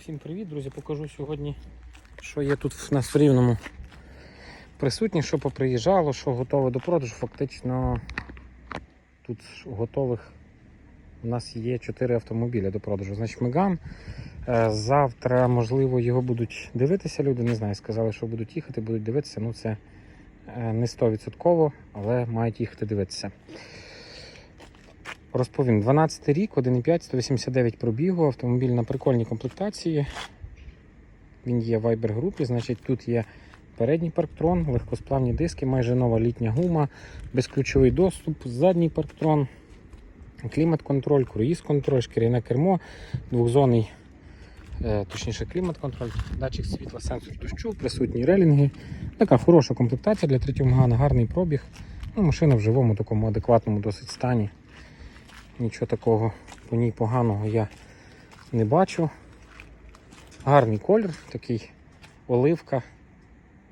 Всім привіт, друзі! Покажу сьогодні, що є тут в нас в рівному присутні, що поприїжджало, що готове до продажу. Фактично тут готових у нас є 4 автомобілі до продажу. Значить, Меган. Е, Завтра, можливо, його будуть дивитися люди. Не знаю, сказали, що будуть їхати, будуть дивитися. Ну, це е, не 100%, але мають їхати дивитися. Розповім, 12 рік, 1,5, 189 пробігу, автомобіль на прикольній комплектації. Він є в Viber групі, значить тут є передній парктрон, легкосплавні диски, майже нова літня гума, безключовий доступ, задній парктрон, клімат-контроль, круїз-контроль, шкіряне кермо, двохзонний, е, точніше клімат-контроль, датчик світла, сенсор дощу, присутні релінги. Така хороша комплектація для третього Мегана, гарний пробіг. Ну, машина в живому такому адекватному досить стані. Нічого такого по ній поганого я не бачу. Гарний колір, такий оливка,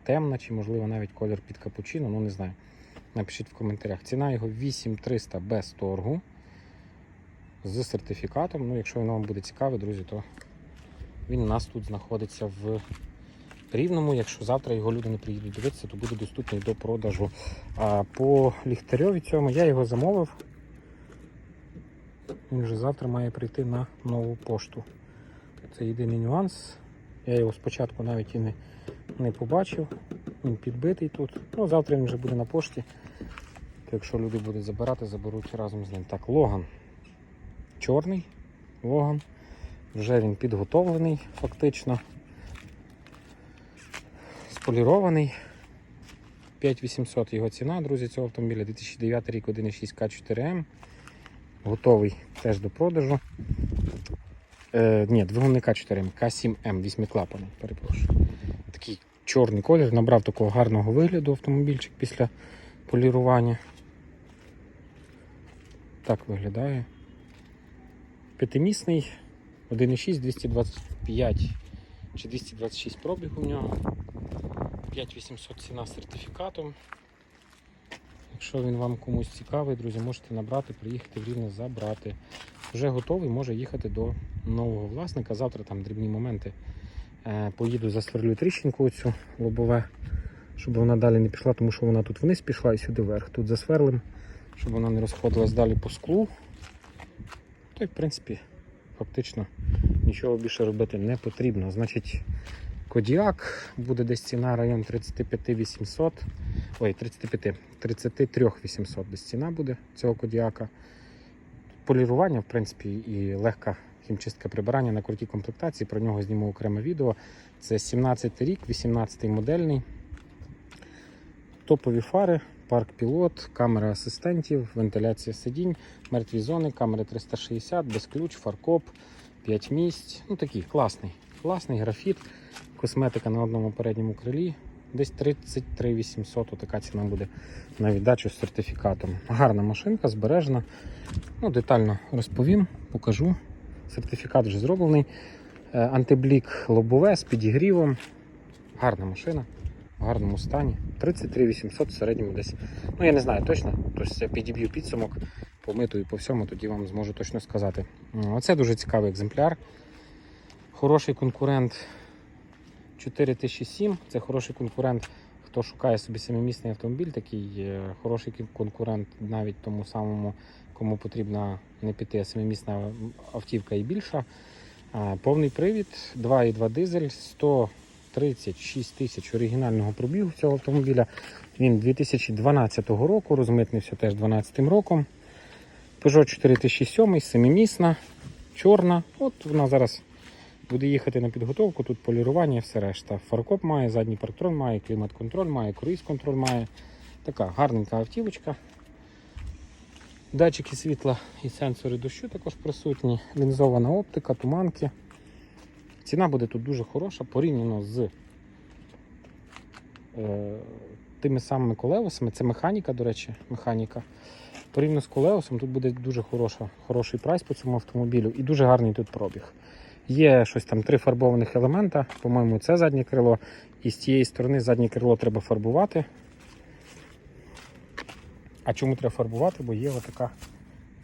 темна, чи можливо навіть колір під капучино, ну не знаю. Напишіть в коментарях. Ціна його 8300 без торгу. З сертифікатом. Ну, якщо він вам буде цікавий, друзі, то він у нас тут знаходиться в Рівному. Якщо завтра його люди не приїдуть дивитися, то буде доступний до продажу. А по ліхтарьові цьому я його замовив. Він вже завтра має прийти на нову пошту. Це єдиний нюанс. Я його спочатку навіть і не, не побачив. Він підбитий тут. Ну, завтра він вже буде на пошті. Якщо люди будуть забирати, заберуть разом з ним. Так, Логан. Чорний Логан. Вже він підготовлений фактично. Сполірований. 5800 його ціна, друзі, цього автомобіля. 2009 рік 1.6 К4М готовий теж до продажу. Е, ні, двигун не К4М, К7М, вісьмиклапаний, перепрошую. Такий чорний колір, набрав такого гарного вигляду автомобільчик після полірування. Так виглядає. П'ятимісний, 1,6, 225 чи 226 пробігу в нього. 5800 ціна з сертифікатом. Якщо він вам комусь цікавий, друзі, можете набрати, приїхати в Рівне, забрати. Вже готовий, може їхати до нового власника. Завтра там дрібні моменти. Е, Поїду засверлю тріщинку оцю лобове, щоб вона далі не пішла, тому що вона тут вниз пішла і сюди вверх. Тут засверлим, щоб вона не розходилась далі по склу. То й, в принципі, фактично нічого більше робити не потрібно. Значить, Кодіак буде десь ціна район 35 800. Ой, 35, 33 800 десь ціна буде цього кодіака. Полірування, в принципі, і легка хімчистка прибирання на крутій комплектації. Про нього зніму окреме відео. Це 17 рік, 18 модельний. Топові фари, парк пілот, камера асистентів, вентиляція сидінь, мертві зони, камери 360, без ключ, фаркоп, 5 місць. Ну такий класний. Класний графіт, косметика на одному передньому крилі. Десь 33 800 така ціна буде на віддачу з сертифікатом. Гарна машинка, збережена. Ну, Детально розповім, покажу. Сертифікат вже зроблений. Е, Антиблік лобове з підігрівом. Гарна машина в гарному стані. 33 800 в середньому десь. Ну я не знаю точно, тож це підіб'ю підсумок, помиту і по всьому, тоді вам зможу точно сказати. Оце дуже цікавий екземпляр. Хороший конкурент 4007. Це хороший конкурент, хто шукає собі семимісний автомобіль, такий е, хороший конкурент навіть тому самому, кому потрібна не піти, семимісна автівка і більша. Повний привід, 2,2 дизель, 136 тисяч оригінального пробігу цього автомобіля. Він 2012 року, розмитнився теж 2012 роком. Peugeot 4007, семимісна, чорна. От вона зараз буде їхати на підготовку, тут полірування все решта. Фаркоп має, задній парктрон має, клімат-контроль має, круїз-контроль має. Така гарненька автівочка. Датчики світла і сенсори дощу також присутні. Лінзована оптика, туманки. Ціна буде тут дуже хороша порівняно з е, тими самими колеосами. Це механіка, до речі, механіка. Порівняно з колеосом тут буде дуже хороша, хороший прайс по цьому автомобілю і дуже гарний тут пробіг. Є щось там три фарбованих елемента. По-моєму, це заднє крило. І з цієї сторони заднє крило треба фарбувати. А чому треба фарбувати? Бо є отака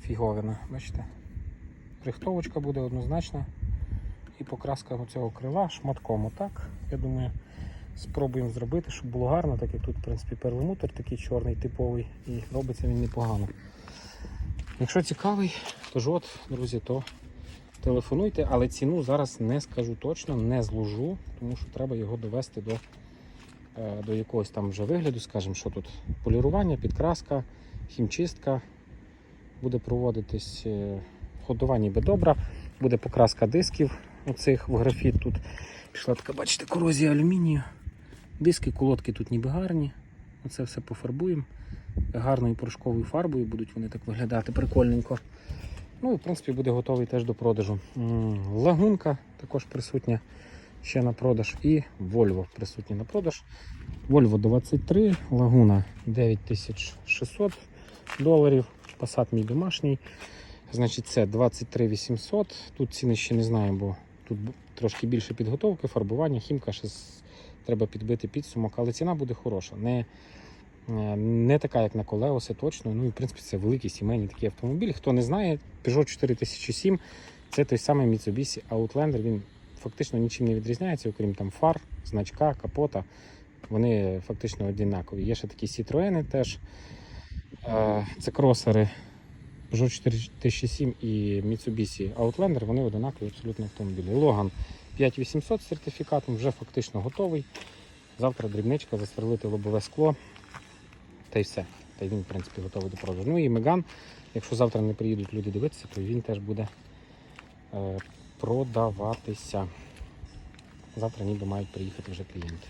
фіговина. Бачите? Рихтовочка буде однозначно. і покраска цього крила шматком. Отак, я думаю, спробуємо зробити, щоб було гарно, так як тут, в принципі, перламутр такий чорний, типовий, і робиться він непогано. Якщо цікавий, то от, друзі, то телефонуйте, але ціну зараз не скажу точно, не зложу, тому що треба його довести до, е, до якогось там вже вигляду, скажімо, що тут полірування, підкраска, хімчистка буде проводитись е, ходування ніби добра, буде покраска дисків оцих в графіт. Тут пішла така, бачите, корозія алюмінію. Диски, колодки тут ніби гарні. Оце все пофарбуємо. Гарною порошковою фарбою будуть вони так виглядати прикольненько. Ну і в принципі буде готовий теж до продажу. Лагунка також присутня ще на продаж. І Volvo присутні на продаж. Volvo 23, лагуна 9600 доларів. Passat мій домашній. Значить, це 23 800. Тут ціни ще не знаю, бо тут трошки більше підготовки, фарбування, хімка ще треба підбити підсумок, але ціна буде хороша. Не, не така, як на Колеоси, точно. Ну і в принципі це великий сімейний такий автомобіль. Хто не знає, Peugeot 4007 це той самий Mitsubishi Outlander. Він фактично нічим не відрізняється, окрім там фар, значка, капота. Вони фактично однакові. Є ще такі Citroen теж. Е, Це кросери Peugeot 4007 і Mitsubishi Outlander, вони однакові абсолютно автомобілі. Logan 5800 з сертифікатом вже фактично готовий. Завтра дрібничка, засверлити лобове скло. Та й все. Та й він, в принципі, готовий до продажу. Ну і Меган, якщо завтра не приїдуть люди дивитися, то він теж буде е, продаватися. Завтра ніби мають приїхати вже клієнти.